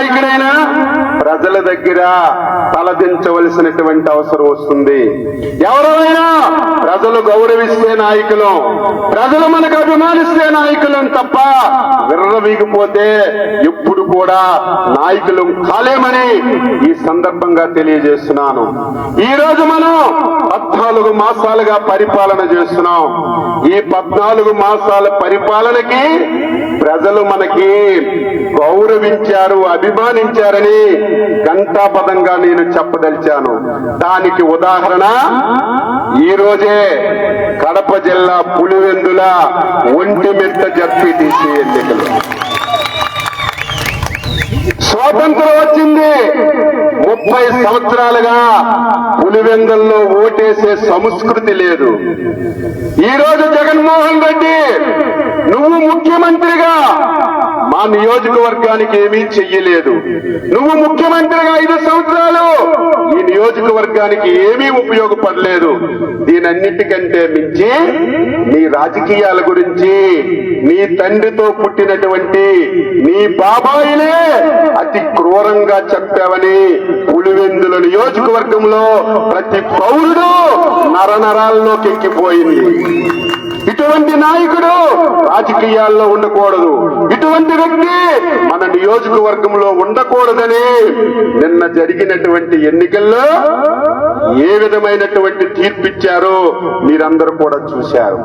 నాయకుడైనా ప్రజల దగ్గర తలదించవలసినటువంటి అవసరం వస్తుంది. ఎవరైనా ప్రజలు గౌరవిస్తే నాయకులు ప్రజలు మనకు అభిమానిస్తే నాయకులం తప్ప విర్రవీగిపోతే ఎప్పుడు కూడా నాయకులు కాలేమని ఈ సందర్భంగా తెలియజేస్తున్నాను. ఈ రోజు మనం పద్నాలుగు మాసాలుగా పరిపాలన చేస్తున్నాం. ఈ పద్నాలుగు మాసాల పరిపాలనకి ప్రజలు మనకి గౌరవించారు అభిమానించారని ఘంటాపదంగా నేను చెప్పదలిచాను. దానికి ఉదాహరణ ఈ రోజే కడప జిల్లా పులివెందుల ఒంటిమిట్ట జడ్పీటీసీ ఎన్నికలు. స్వాతంత్రం వచ్చింది. ముప్పై సంవత్సరాలుగా పులివెందల్లో ఓటేసే సంస్కృతి లేదు. ఈ రోజు జగన్మోహన్ రెడ్డి నువ్వు ముఖ్యమంత్రిగా మా నియోజకవర్గానికి ఏమీ చెయ్యలేదు. నువ్వు ముఖ్యమంత్రిగా ఐదు సంవత్సరాలు ఈ నియోజకవర్గానికి ఏమీ ఉపయోగపడలేదు. దీనన్నిటికంటే మించి నీ రాజకీయాల గురించి నీ తండ్రితో పుట్టినటువంటి నీ బాబాయిలే అతి క్రూరంగా చెప్పావని పులివెందుల నియోజకవర్గంలో ప్రతి పౌరుడు నరనరాల్లోకి ఎక్కిపోయింది. ఇటువంటి నాయకుడు రాజకీయాల్లో ఉండకూడదు. ఇటువంటి వ్యక్తి మన నియోజకవర్గంలో ఉండకూడదని నిన్న జరిగినటువంటి ఎన్నికల్లో ఏ విధమైనటువంటి తీర్పిచ్చారో మీరందరూ కూడా చూశారు.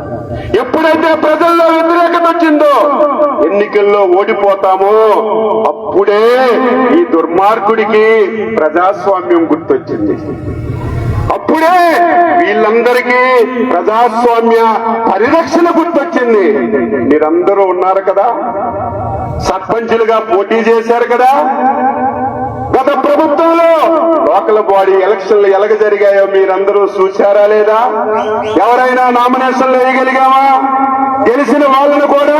ఎప్పుడైతే ప్రజల్లో వ్యతిరేకత వచ్చిందో ఎన్నికల్లో ఓడిపోతామో అప్పుడే ఈ దుర్మార్గుడికి ప్రజాస్వామ్యం గుర్తొచ్చింది. అప్పుడే వీళ్ళందరికీ ప్రజాస్వామ్య పరిరక్షణ గుర్తొచ్చింది. మీరందరూ ఉన్నారు కదా? సర్పంచులుగా పోటీ చేశారు కదా? గత ప్రభుత్వంలో లోకల్ బాడీ ఎలక్షన్లు ఎలాగ జరిగాయో మీరందరూ చూశారా లేదా? ఎవరైనా నామినేషన్లు వేయగలిగామా గెలిచిన వాళ్ళను కూడా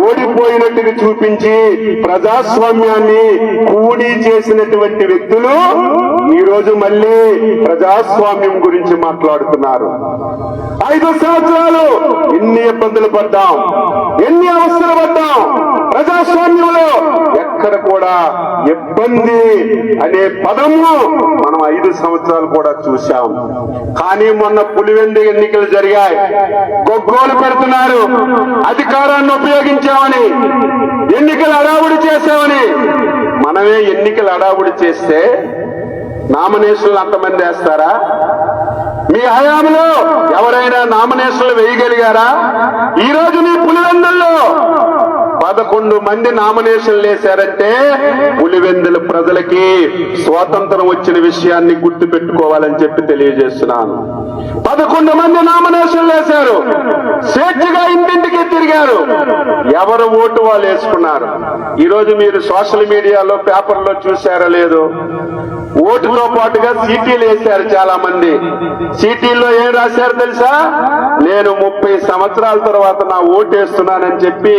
ఓడిపోయినట్టుగా చూపించి ప్రజాస్వామ్యాన్ని కూడి చేసినటువంటి వ్యక్తులు ఈ రోజు మళ్ళీ ప్రజాస్వామ్యం గురించి మాట్లాడుతున్నారు. ఐదు సంవత్సరాలు ఎన్ని ఇబ్బందులు పడ్డాం? ఎన్ని అవస్థలు పడ్డాం? ప్రజాస్వామ్యంలో ఎక్కడ కూడా ఇబ్బంది అనే పదము మనం ఐదు సంవత్సరాలు కూడా చూశాం. కానీ మొన్న పులివెందు ఎన్నికలు జరిగాయి. గొగ్గోలు పెడుతున్నారు. అధికారాన్ని ఉపయోగించామని ఎన్నికలు అడావుడి చేశామని. మనమే ఎన్నికలు అడావుడి చేస్తే నామినేషన్లు అంతమంది వేస్తారా? మీ హయాంలో ఎవరైనా నామినేషన్లు వేయగలిగారా? ఈ రోజు మీ పులివెందుల్లో పదకొండు మంది నామినేషన్లు వేశారంటే పులివెందుల ప్రజలకి స్వాతంత్రం వచ్చిన విషయాన్ని గుర్తు పెట్టుకోవాలని చెప్పి తెలియజేస్తున్నాను. పదకొండు మంది నామినేషన్లు వేశారు స్వేచ్ఛగా ఇంటింటికి తిరిగారు. ఎవరు ఓటు వాళ్ళు వేసుకున్నారు? ఈరోజు మీరు సోషల్ మీడియాలో పేపర్లో చూశారో లేదు? ఓటుతో పాటుగా సిటీలు వేశారు చాలా మంది సిటీల్లో ఏం రాశారు తెలుసా? నేను ముప్పై సంవత్సరాల తర్వాత నా ఓటు వేస్తున్నానని చెప్పి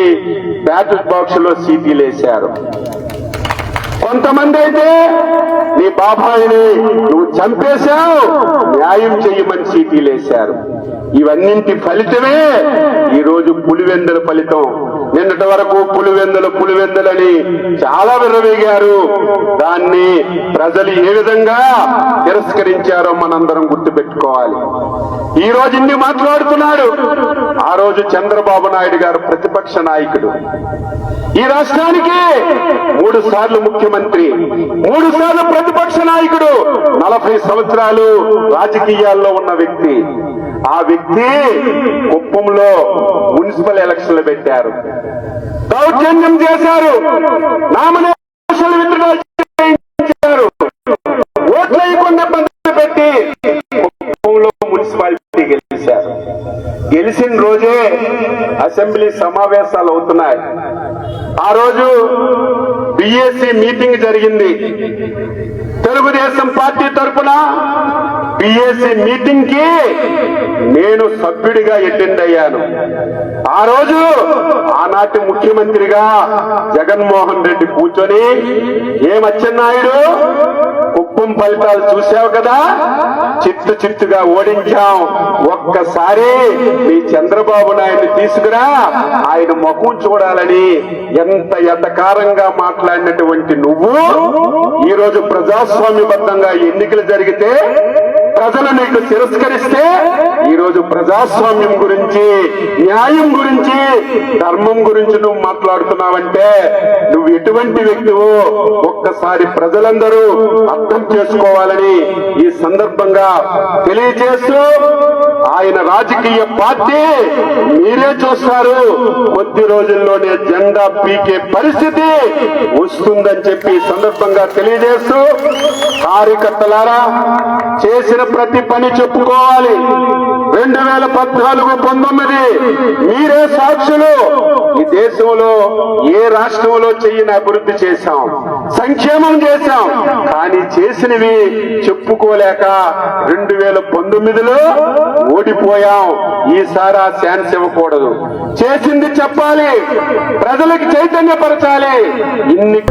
బ్యాలెట్ బాక్స్లో సీటీలు వేశారు. కొంతమంది అయితే నీ బాబాయిని నువ్వు చంపేశావు న్యాయం చెయ్యమని సీటీలేశారు ఇవన్నింటి ఫలితమే ఈ రోజు పులివెందుల ఫలితం. నిన్నటి వరకు పులివెందులు పులివెందులని చాలా విరవేగారు దాన్ని ప్రజలు ఏ విధంగా తిరస్కరించారో మనందరం గుర్తుపెట్టుకోవాలి. ఈ రోజు ఇన్ని మాట్లాడుతున్నాడు. ఆ రోజు చంద్రబాబు నాయుడు గారు ప్రతిపక్ష నాయకుడు. ఈ రాష్ట్రానికి మూడు సార్లు ముఖ్యమంత్రి మూడు సార్లు ప్రతిపక్ష నాయకుడు నలభై సంవత్సరాలు రాజకీయాల్లో ఉన్న వ్యక్తి. ఆ వ్యక్తి కుప్పంలో మున్సిపల్ ఎలక్షన్లు పెట్టారు. దౌర్జన్యం చేశారు. నామినేషన్లు విత్డ్రా చేయించారు. ఓట్లు వేయకుండా పెట్టి కుప్పంలో మున్సిపాలిటీ గెలిచారు. గెలిచిన రోజే అసెంబ్లీ సమావేశాలు అవుతున్నాయి. ఆ రోజు బిఎస్సి మీటింగ్ జరిగింది. తెలుగుదేశం పార్టీ తరఫున బిఎస్సి మీటింగ్కి నేను సభ్యుడిగా అటెండ్ అయ్యాను ఆ రోజు ఆనాటి ముఖ్యమంత్రిగా జగన్మోహన్ రెడ్డి కూర్చొని ఏమచ్చెన్నాయుడు కుప్పం ఫలితాలు చూసావు కదా? చిత్తు చిత్తుగా ఓడించాం. ఒక్కసారి మీ చంద్రబాబు నాయుడు తీసుకురా. ఆయన ముఖం చూడాలని ఎంత ఎతకారంగా మాట్లాడినటువంటి నువ్వు ఈరోజు ప్రజాస్వామ్యబద్ధంగా ఎన్నికలు జరిగితే ప్రజలు నీకు తిరస్కరిస్తే ఈరోజు ప్రజాస్వామ్యం గురించి న్యాయం గురించి ధర్మం గురించి నువ్వు మాట్లాడుతున్నావంటే నువ్వు ఎటువంటి వ్యక్తివో ఒక్కసారి ప్రజలందరూ అర్థం చేసుకోవాలని ఈ సందర్భంగా తెలియజేస్తూ ఆయన రాజకీయ పార్టీ మీరే చూస్తారు. కొద్ది రోజుల్లోనే జెండా పీకే పరిస్థితి వస్తుందని చెప్పి సందర్భంగా తెలియజేస్తూ కార్యకర్తలారా చేసిన ప్రతి పని చెప్పుకోవాలి. రెండు వేల పద్నాలుగు పంతొమ్మిది మీరే సాక్షులు. ఈ దేశంలో ఏ రాష్ట్రంలో చెయ్యని అభివృద్ధి చేశాం? సంక్షేమం చేశాం. కానీ చేసినవి చెప్పుకోలేక రెండు వేల పంతొమ్మిదిలో ఓడిపోయాం. ఈసారి ఆ ఛాన్స్ ఇవ్వకూడదు. చేసింది చెప్పాలి. ప్రజలకు చైతన్యపరచాలి. ఇన్ని